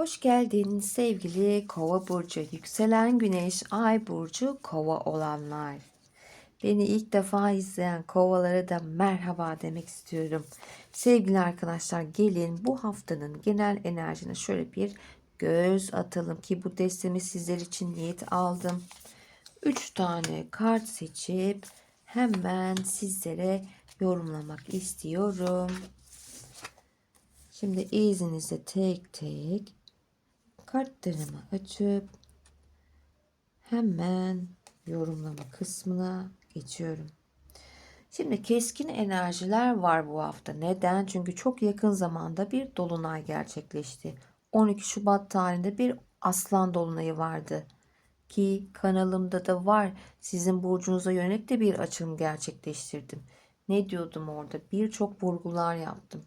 Hoş geldin sevgili Kova burcu, yükselen güneş, ay burcu Kova olanlar. Beni ilk defa izleyen kovalara da merhaba demek istiyorum. Sevgili arkadaşlar gelin bu haftanın genel enerjine şöyle bir göz atalım ki bu destemi sizler için niyet aldım. 3 tane kart seçip hemen sizlere yorumlamak istiyorum. Şimdi izninizle tek tek kartlarımı açıp hemen yorumlama kısmına geçiyorum. Şimdi keskin enerjiler var bu hafta. Neden? Çünkü çok yakın zamanda bir dolunay gerçekleşti. 12 Şubat tarihinde bir aslan dolunayı vardı. Ki kanalımda da var. Sizin burcunuza yönelik de bir açılım gerçekleştirdim. Ne diyordum orada? Birçok vurgular yaptım.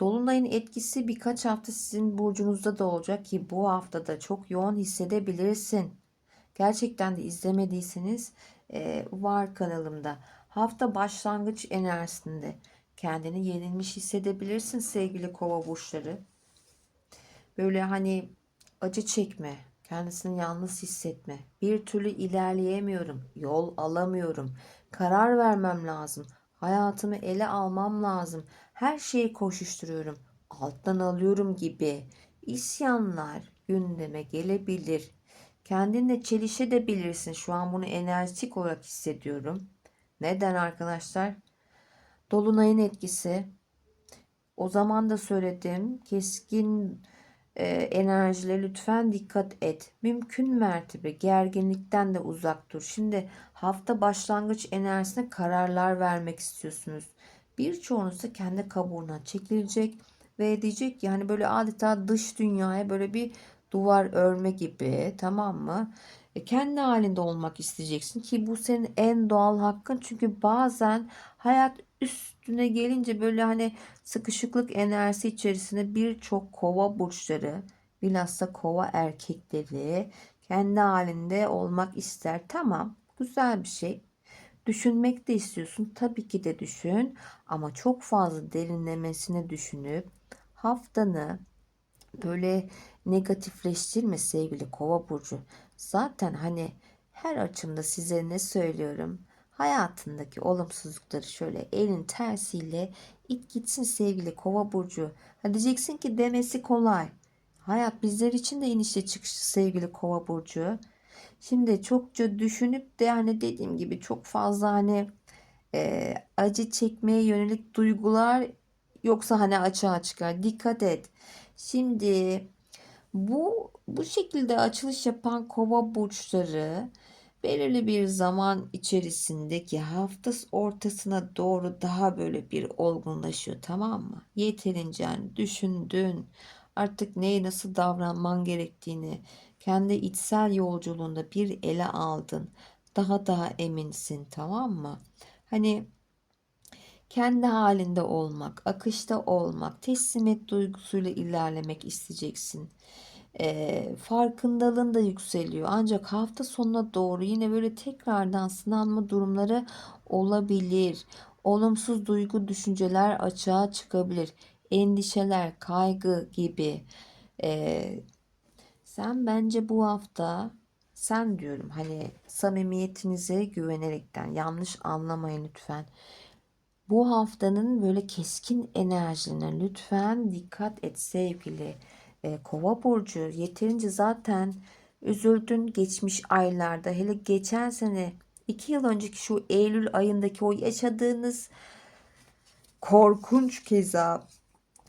Dolunayın etkisi birkaç hafta sizin burcunuzda da olacak ki bu haftada çok yoğun hissedebilirsin. Gerçekten de izlemediyseniz e, var kanalımda. Hafta başlangıç enerjisinde kendini yenilmiş hissedebilirsin sevgili kova burçları. Böyle hani acı çekme, kendisini yalnız hissetme. Bir türlü ilerleyemiyorum, yol alamıyorum, karar vermem lazım. Hayatımı ele almam lazım. Her şeyi koşuşturuyorum. Alttan alıyorum gibi. İsyanlar gündeme gelebilir. Kendinle çelişebilirsin. Şu an bunu enerjik olarak hissediyorum. Neden arkadaşlar? Dolunayın etkisi. O zaman da söyledim. Keskin e, enerjilere lütfen dikkat et. Mümkün mertebe gerginlikten de uzak dur. Şimdi hafta başlangıç enerjisine kararlar vermek istiyorsunuz. Birçoğunuz da kendi kabuğuna çekilecek ve diyecek ki hani böyle adeta dış dünyaya böyle bir duvar örme gibi tamam mı? E, kendi halinde olmak isteyeceksin ki bu senin en doğal hakkın. Çünkü bazen hayat üstüne gelince böyle hani sıkışıklık enerjisi içerisinde birçok kova burçları bilhassa kova erkekleri kendi halinde olmak ister. Tamam güzel bir şey. Düşünmek de istiyorsun. Tabii ki de düşün. Ama çok fazla derinlemesine düşünüp haftanı böyle negatifleştirme sevgili kova burcu. Zaten hani her açımda size ne söylüyorum? Hayatındaki olumsuzlukları şöyle elin tersiyle it gitsin sevgili kova burcu. Ha diyeceksin ki demesi kolay. Hayat bizler için de inişli çıkışlı sevgili kova burcu. Şimdi çokça düşünüp de hani dediğim gibi çok fazla hani e, acı çekmeye yönelik duygular yoksa hani açığa çıkar. Dikkat et. Şimdi bu bu şekilde açılış yapan kova burçları belirli bir zaman içerisindeki hafta ortasına doğru daha böyle bir olgunlaşıyor tamam mı? Yeterince yani düşündün artık neye nasıl davranman gerektiğini kendi içsel yolculuğunda bir ele aldın. Daha daha eminsin tamam mı? Hani kendi halinde olmak, akışta olmak, teslimiyet duygusuyla ilerlemek isteyeceksin. E, farkındalığın da yükseliyor. Ancak hafta sonuna doğru yine böyle tekrardan sınanma durumları olabilir. Olumsuz duygu, düşünceler açığa çıkabilir. Endişeler, kaygı gibi. E, sen bence bu hafta sen diyorum hani samimiyetinize güvenerekten yanlış anlamayın lütfen. Bu haftanın böyle keskin enerjilerine lütfen dikkat et sevgili e, Kova burcu. Yeterince zaten üzüldün geçmiş aylarda. Hele geçen sene iki yıl önceki şu Eylül ayındaki o yaşadığınız korkunç keza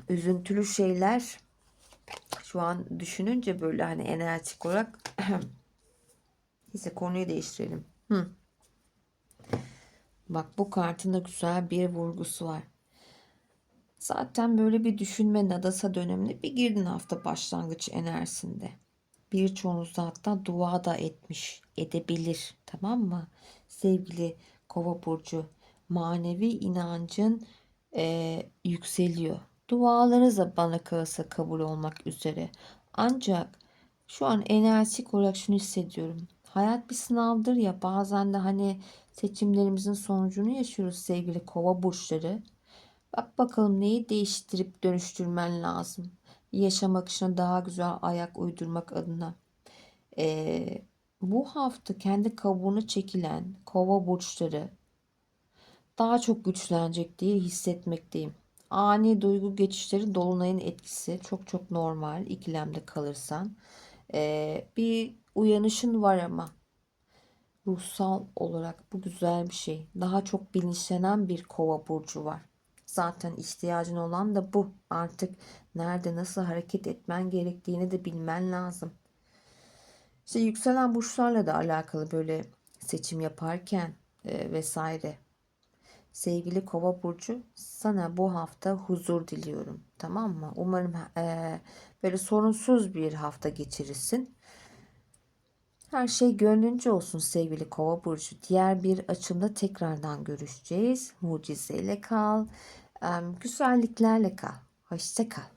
üzüntülü şeyler şu an düşününce böyle hani enerjik olarak neyse konuyu değiştirelim. Hı. Bak bu kartın da güzel bir vurgusu var. Zaten böyle bir düşünme nadasa dönemine bir girdin hafta başlangıç enerjisinde. Birçoğunuz da hatta dua da etmiş, edebilir. Tamam mı? Sevgili kova burcu manevi inancın e, yükseliyor. Dualarınız da bana kalırsa kabul olmak üzere. Ancak şu an enerjik olarak şunu hissediyorum. Hayat bir sınavdır ya bazen de hani seçimlerimizin sonucunu yaşıyoruz sevgili kova burçları. Bak bakalım neyi değiştirip dönüştürmen lazım. yaşam akışına daha güzel ayak uydurmak adına. Ee, bu hafta kendi kabuğuna çekilen kova burçları daha çok güçlenecek diye hissetmekteyim. Ani duygu geçişleri dolunayın etkisi çok çok normal ikilemde kalırsan. Ee, bir uyanışın var ama ruhsal olarak bu güzel bir şey. Daha çok bilinçlenen bir kova burcu var. Zaten ihtiyacın olan da bu. Artık nerede nasıl hareket etmen gerektiğini de bilmen lazım. İşte yükselen burçlarla da alakalı böyle seçim yaparken e, vesaire. Sevgili Kova burcu, sana bu hafta huzur diliyorum. Tamam mı? Umarım e, böyle sorunsuz bir hafta geçirirsin. Her şey gönlünce olsun sevgili Kova burcu. Diğer bir açımda tekrardan görüşeceğiz. Mucizeyle kal, em, güzelliklerle kal. Hoşça kal.